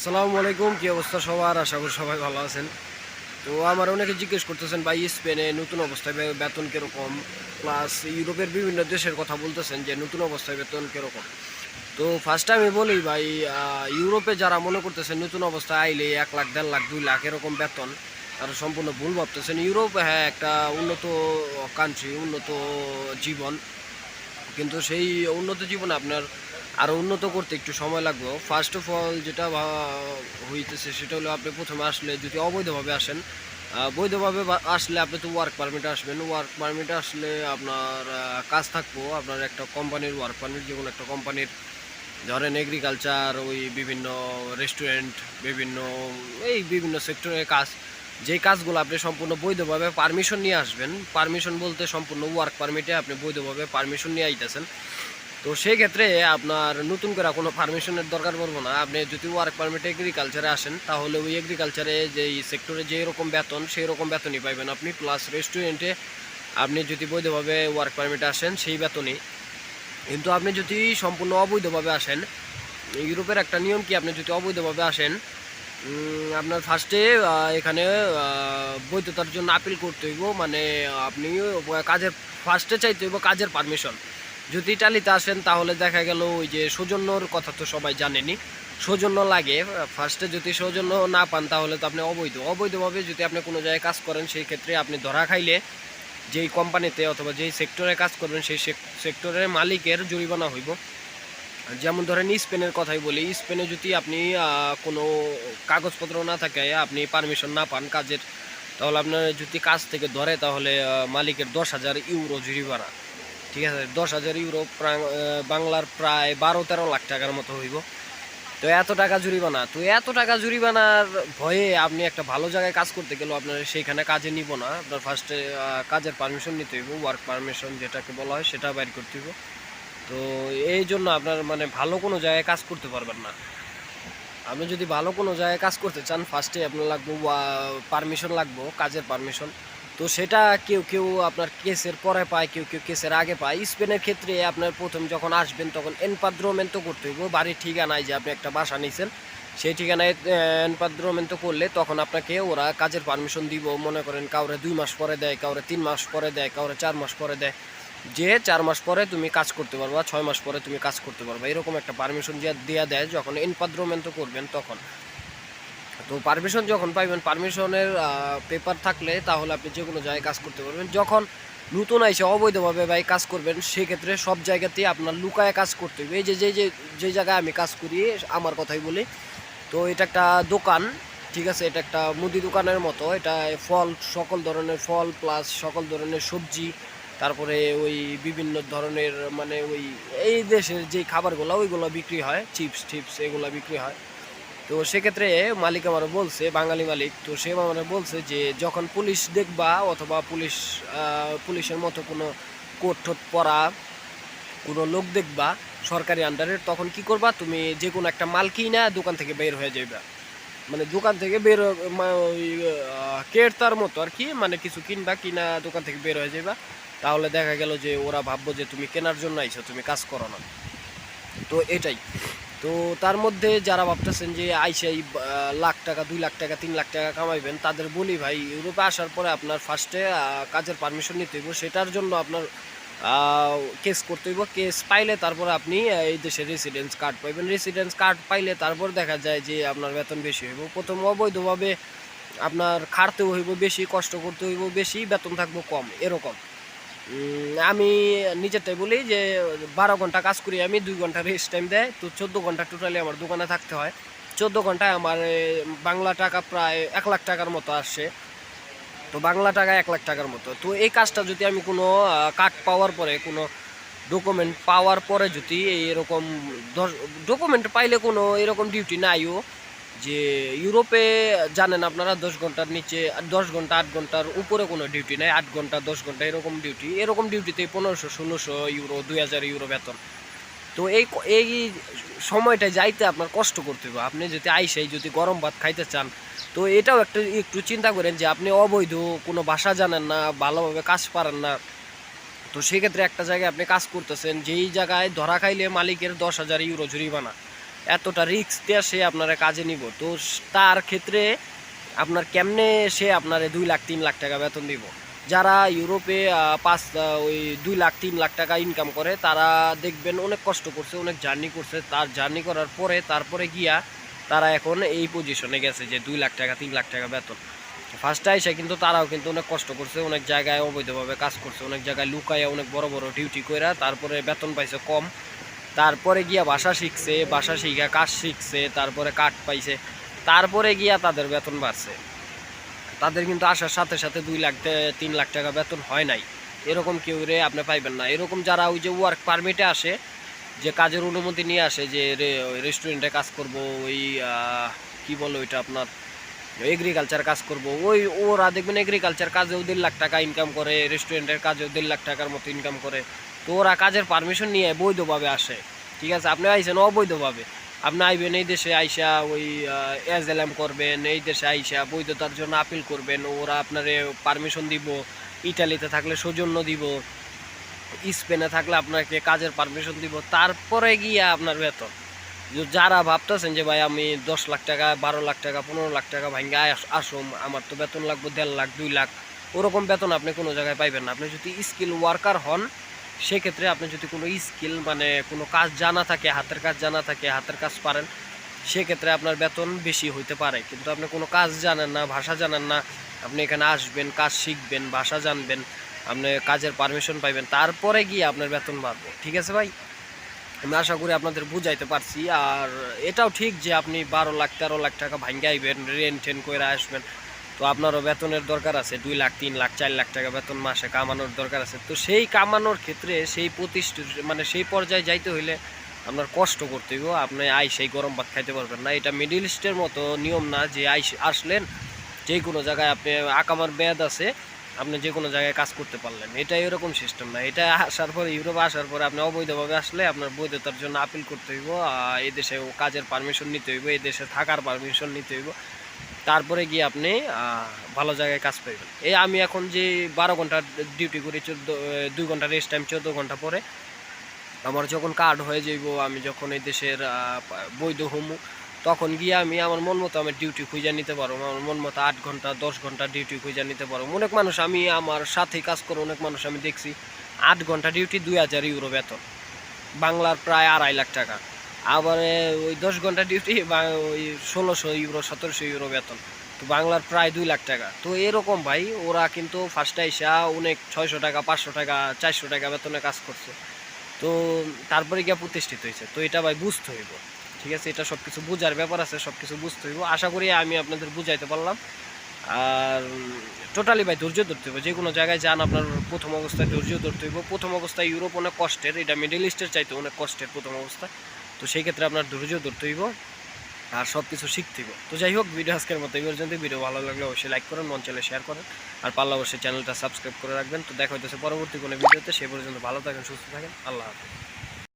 আসসালামু আলাইকুম, কি অবস্থা সবার? আশা করি সবাই ভালো আছেন। তো আমার অনেকে জিজ্ঞেস করতেছেন, ভাই, স্পেনে নতুন অবস্থায় বেতন কীরকম? প্লাস ইউরোপের বিভিন্ন দেশের কথা বলতেছেন যে নতুন অবস্থায় বেতন কীরকম? তো ফার্স্ট আমি বলি, ভাই ইউরোপে যারা মনে করতেছেন নতুন অবস্থায় আইলে এক লাখ, দেড় লাখ, দুই লাখ এরকম বেতন, তারা সম্পূর্ণ ভুল ভাবতেছেন। ইউরোপ হ্যাঁ একটা উন্নত কান্ট্রি উন্নত জীবন। কিন্তু সেই উন্নত জীবনে আপনার আরও উন্নত করতে একটু সময় লাগবে। ফার্স্ট অফ অল যেটা হইতেছে সেটা হলো আপনি প্রথমে আসলে যদি অবৈধভাবে আসেন বৈধভাবে আসলে আপনি তো ওয়ার্ক পারমিটে আসবেন। ওয়ার্ক পারমিটে আসলে আপনার কাজ থাকব। আপনার একটা কোম্পানির ওয়ার্ক পারমিট যে একটা কোম্পানির ধরেন এগ্রিকালচার ওই বিভিন্ন রেস্টুরেন্ট বিভিন্ন, এই বিভিন্ন সেক্টরের কাজ যেই কাজগুলো আপনি সম্পূর্ণ বৈধভাবে পারমিশন নিয়ে আসবেন। পারমিশন বলতে সম্পূর্ণ ওয়ার্ক পারমিটে আপনি বৈধভাবে পারমিশন নিয়ে আইতেছেন। তো সেই ক্ষেত্রে আপনার নতুন করে কোনো পারমিশনের দরকার পড়ব না। আপনি যদি ওয়ার্ক পারমিটে এগ্রিকালচারে আসেন, তাহলে ওই এগ্রিকালচারে যেই সেক্টরে যেই রকম বেতন, সেই রকম বেতনই পাইবেন আপনি। প্লাস রেস্টুরেন্টে আপনি যদি বৈধভাবে ওয়ার্ক পারমিটে আসেন, সেই বেতনই। কিন্তু আপনি যদি সম্পূর্ণ অবৈধভাবে আসেন, ইউরোপের একটা নিয়ম কি? আপনি যদি অবৈধভাবে আসেন আপনার ফার্স্টে এখানে বৈধতার জন্য আপিল করতে হইব। মানে আপনি কাজের ফার্স্টে চাইতে হইব কাজের পারমিশন যদি ইটালিতে আসেন, তাহলে দেখা গেল ওই যে সৌজন্যর কথা তো সবাই জানেনি। সৌজন্য লাগে ফার্স্টে যদি সৌজন্য না পান, তাহলে তো আপনি অবৈধ। অবৈধভাবে যদি আপনি কোনো জায়গায় কাজ করেন, সেই ক্ষেত্রে আপনি ধরা খাইলে যেই কোম্পানিতে অথবা যেই সেক্টরে কাজ করবেন, সেই সেক্টরের মালিকের জরিমানা হইব। যেমন ধরেন স্পেনের কথাই বলি, স্পেনে যদি আপনি কোনো কাগজপত্র না থাকে, আপনি পারমিশন না পান কাজের, তাহলে আপনার যদি কাজ থেকে ধরে, তাহলে মালিকের দশ হাজার ইউরো জরিমানা। ঠিক আছে, দশ হাজার ইউরো বাংলার প্রায় বারো তেরো লাখ টাকার মতো হইব। তো এত টাকা জরিমানা, তো এত টাকা জরিমানার ভয়ে আপনি একটা ভালো জায়গায় কাজ করতে গেলেও আপনার সেইখানে কাজে নিব না। আপনার ফার্স্টে কাজের পারমিশন নিতে হইব ওয়ার্ক পারমিশন যেটাকে বলা হয় সেটা বাইর করতে হইব। তো এই জন্য আপনার মানে ভালো কোনো জায়গায় কাজ করতে পারবেন না। আপনি যদি ভালো কোনো জায়গায় কাজ করতে চান ফার্স্টে আপনার লাগবে পারমিশন লাগবো, কাজের পারমিশন তো সেটা কেউ কেউ আপনার কেসের পরে পায়, কেউ কেউ কেসের আগে পায়। স্পেনের ক্ষেত্রে আপনার প্রথম যখন আসবেন তখন এনপাদ্রোমেন্ট করতে হইব বাড়ির ঠিকানায় যে আপনি একটা বাসা নিয়েছেন সেই ঠিকানায় এনপাদ্রোমেন্ট করলে তখন আপনাকে ওরা কাজের পারমিশন দিব। মনে করেন কাউরে দুই মাস পরে দেয়, কাউরে তিন মাস পরে দেয়, কাউরে চার মাস পরে দেয়। যে চার মাস পরে তুমি কাজ করতে পারবা, ছয় মাস পরে তুমি কাজ করতে পারবা। এরকম একটা পারমিশন দেওয়া দেয় যখন এনপাদ্রোমেন্ট করবেন তখন। তো পারমিশন যখন পাইবেন পারমিশনের পেপার থাকলে তাহলে আপনি যে কোনো জায়গায় কাজ করতে পারবেন। যখন নতুন আইসে অবৈধভাবে ভাই কাজ করবেন, সেক্ষেত্রে সব জায়গাতেই আপনার লুকায় কাজ করতে হবে। এই যে যে যে জায়গায় আমি কাজ করি, আমার কথাই বলি। তো এটা একটা দোকান, ঠিক আছে? এটা একটা মুদি দোকানের মতো। এটা ফল, সকল ধরনের ফল প্লাস সকল ধরনের সবজি, তারপরে ওই বিভিন্ন ধরনের মানে ওই, এই দেশের যে খাবারগুলো, ওইগুলো বিক্রি হয়। চিপস, টিপস, এগুলো বিক্রি হয়। তো সেক্ষেত্রে মালিক আমার বলছে, বাঙালি মালিক, তো সে আমার বলছে যে যখন পুলিশ দেখবা অথবা পুলিশ পুলিশের মতো কোনো কোট টোট পরা কোনো লোক দেখবা সরকারি আন্ডারের তখন কি করবা? তুমি যে কোনো একটা মাল কিনা দোকান থেকে বের হয়ে যাইবা। মানে দোকান থেকে বের কেরতার মতো আর কি মানে কিছু কিনবা, কিনা দোকান থেকে বের হয়ে যাইবা। তাহলে দেখা গেল যে ওরা ভাববো যে তুমি কেনার জন্য আইছো, তুমি কাজ করো না। তো এটাই। তো তার মধ্যে যারা ভাবতেছেন যে আইসাই লাখ টাকা, দুই লাখ টাকা, তিন লাখ টাকা কামাইবেন, তাদের বলি ভাই, ইউরোপে আসার পরে আপনার ফার্স্টে কাজের পারমিশন নিতে হইব, সেটার জন্য আপনার কেস করতে হইব। কেস পাইলে তারপরে আপনি এই দেশে রেসিডেন্স কার্ড পাইবেন। রেসিডেন্স কার্ড পাইলে তারপর দেখা যায় যে আপনার বেতন বেশি হইব। প্রথম অবৈধভাবে আপনার খাটতেও হইব, বেশি কষ্ট করতে হইব, বেশি বেতন থাকব কম, এরকম। আমি নিজেরটাই বলি যে বারো ঘণ্টা কাজ করি আমি, দুই ঘণ্টা রেস্ট টাইম দেয়। তো চোদ্দ ঘণ্টা টোটালি আমার দোকানে থাকতে হয়। চোদ্দ ঘন্টায় আমার বাংলা টাকা প্রায় এক লাখ টাকার মতো আসে। তো বাংলা টাকা এক লাখ টাকার মতো। তো এই কাজটা যদি আমি কোনো কার্ড পাওয়ার পরে, কোনো ডকুমেন্ট পাওয়ার পরে যদি এরকম ডকুমেন্ট পাইলে কোনো এরকম ডিউটি নাইও। যে ইউরোপে, জানেন আপনারা, দশ ঘণ্টার নিচে, দশ ঘণ্টা, আট ঘণ্টার উপরে কোনো ডিউটি নেই, আট ঘণ্টা, দশ ঘণ্টা, এরকম ডিউটি এরকম ডিউটিতে পনেরোশো, ষোলোশো ইউরো দুই হাজার ইউরো বেতন। তো এই এই সময়টা যাইতে আপনার কষ্ট করতে হবে। আপনি যদি আইসাই যদি গরম ভাত খাইতে চান, তো এটাও একটা একটু চিন্তা করেন যে আপনি অবৈধ, কোনো ভাষা জানেন না, ভালোভাবে কাজ পারেন না। তো সেক্ষেত্রে একটা জায়গায় আপনি কাজ করতেছেন, যেই জায়গায় ধরা খাইলে মালিকের দশ হাজার ইউরো জরিমানা। এতটা রিস্ক দিয়ে সে আপনারা কাজে নিব। তো তার ক্ষেত্রে আপনার কেমনে সে আপনার দুই লাখ, তিন লাখ টাকা বেতন দিব? যারা ইউরোপে পাঁচ ওই দুই লাখ, তিন লাখ টাকা ইনকাম করে, তারা দেখবেন অনেক কষ্ট করছে, অনেক জার্নি করছে। তার জার্নি করার পরে, তারপরে গিয়া তারা এখন এই পজিশনে গেছে যে দুই লাখ টাকা, তিন লাখ টাকা বেতন। ফার্স্টে এসে কিন্তু তারাও কিন্তু অনেক কষ্ট করছে, অনেক জায়গায় অবৈধভাবে কাজ করছে, অনেক জায়গায় লুকায় অনেক বড় বড় ডিউটি কইরা তারপরে বেতন পাইছে কম। তারপরে গিয়া ভাষা শিখছে ভাষা শিখা, কাজ শিখছে, তারপরে কাঠ পাইছে। তারপরে গিয়া তাদের বেতন বাড়ছে। তাদের কিন্তু আসার সাথে সাথে দুই লাখ তিন লাখ টাকা বেতন হয় নাই। এরকম কেউ রে আপনি পাইবেন না। এরকম যারা ওই যে ওয়ার্ক পারমিটে আসে, যে কাজের অনুমতি নিয়ে আসে, যে রেস্টুরেন্টে কাজ করব, ওই কি বলো ওইটা আপনার? এগ্রিকালচার কাজ করব। ওই ওরা দেখবেন এগ্রিকালচার কাজেও দেড় লাখ টাকা ইনকাম করে রেস্টুরেন্টের কাজেও দেড় লাখ টাকার মতো ইনকাম করে। তো ওরা কাজের পারমিশন নিয়ে বৈধভাবে আসে। ঠিক আছে? আপনি আইসেন অবৈধভাবে। আপনি আইবেন এই দেশে আইসা ওই এজএলএম করবেন, এই দেশে আইসা বৈধতার জন্য আপিল করবেন। ওরা আপনারে পারমিশন দিব, ইটালিতে থাকলে সৌজন্য দিব, স্পেনে থাকলে আপনাকে কাজের পারমিশন দিব। তারপরে গিয়ে আপনার বেতন। যারা ভাবতেছেন যে, ভাই, আমি দশ লাখ টাকা, বারো লাখ টাকা, পনেরো লাখ টাকা ভাঙ্গে আসুম, আমার তো বেতন লাগবে দেড় লাখ, দুই লাখ। ওরকম বেতন আপনি কোনো জায়গায় পাইবেন না। আপনি যদি স্কিল ওয়ার্কার হন, সেক্ষেত্রে আপনি যদি কোনো স্কিল মানে কোনো কাজ জানা থাকে, হাতের কাজ জানা থাকে, হাতের কাজ পারেন, সেক্ষেত্রে আপনার বেতন বেশি হইতে পারে। কিন্তু আপনি কোনো কাজ জানেন না, ভাষা জানেন না, আপনি এখানে আসবেন, কাজ শিখবেন, ভাষা জানবেন, আপনি কাজের পারমিশন পাইবেন, তারপরে গিয়ে আপনার বেতন বাড়বে। ঠিক আছে ভাই? আমি আশা করি আপনাদের বুঝাইতে পারছি। আর এটাও ঠিক যে আপনি বারো লাখ, তেরো লাখ টাকা ভাঙ্গে আইবেন, রেন টেন করে আসবেন। তো আপনারও বেতনের দরকার আছে, দুই লাখ, তিন লাখ, চার লাখ টাকা বেতন মাসে কামানোর দরকার আছে। তো সেই কামানোর ক্ষেত্রে সেই প্রতিষ্ঠিত মানে সেই পর্যায়ে যাইতে হইলে আপনার কষ্ট করতে হইব। আপনি আই সেই গরম ভাত খাইতে পারবেন না। এটা মিডিল ইস্টের মতো নিয়ম না যে আইস, আসলেন যে কোনো জায়গায় আপনি আকামার মেয়াদ আছে আপনি যে কোনো জায়গায় কাজ করতে পারলেন এটা এরকম সিস্টেম না। এটা আসার পরে ইউরোপে আসার পরে আপনি অবৈধভাবে আসলে আপনার বৈধতার জন্য আপিল করতে হইব এই দেশে কাজের পারমিশন নিতে হইব, এই দেশে থাকার পারমিশন নিতে হইব। তারপরে গিয়ে আপনি ভালো জায়গায় কাজ পাইবেন। এই আমি এখন যে বারো ঘণ্টা ডিউটি করি, চোদ্দ দুই ঘণ্টা রেস্ট টাইম চোদ্দ ঘণ্টা পরে, আমার যখন কার্ড হয়ে যাইব, আমি যখন এই দেশের বৈধ হমু তখন গিয়ে আমি আমার মন মতো আমি ডিউটি খুঁজে নিতে পারব, আমার মন মতো আট ঘণ্টা, দশ ঘণ্টা ডিউটি খুঁজে নিতে পারব। অনেক মানুষ আমি আমার সাথে কাজ করে, অনেক মানুষ আমি দেখছি আট ঘণ্টা ডিউটি দুই হাজার ইউরো বেতন। বাংলার প্রায় আড়াই লাখ টাকা। আবার ওই দশ ঘণ্টা ডিউটি বা ওই ষোলোশো ইউরো সতেরোশো ইউরো বেতন। তো বাংলার প্রায় দুই লাখ টাকা। তো এরকম ভাই, ওরা কিন্তু ফার্স্টে এসা অনেক ছয়শো টাকা, পাঁচশো টাকা, চারশো টাকা বেতনে কাজ করছে। তো তারপরে গিয়ে প্রতিষ্ঠিত হয়েছে। তো এটা ভাই বুঝতে হইব। ঠিক আছে, এটা সব কিছু বোঝার ব্যাপার আছে সব কিছু বুঝতে হইব। আশা করি আমি আপনাদের বুঝাইতে পারলাম। আর টোটালি ভাই ধৈর্য ধরতে হবে যে কোনো জায়গায় যান, আপনার প্রথম অবস্থায় ধৈর্য ধরতে হইব। প্রথম অবস্থায় ইউরোপ অনেক কষ্টের, এটা মিডল ইস্টের চাইতে অনেক কষ্টের প্রথম অবস্থায় তো সেই ক্ষেত্রে আপনার ধৈর্য ধরতে হইব আর সব কিছু শিখতে হইব। তো যাই হোক, ভিডিও আজকের মতো এই পর্যন্ত। ভিডিও ভালো লাগলে অবশ্যই লাইক করেন, মন চলে শেয়ার করেন। আর পারলে অবশ্যই চ্যানেলটা সাবস্ক্রাইব করে রাখবেন। তো দেখা হইতেছে পরবর্তী কোনো ভিডিওতে সেই পর্যন্ত ভালো থাকেন, সুস্থ থাকেন। আল্লাহ হাফিজ।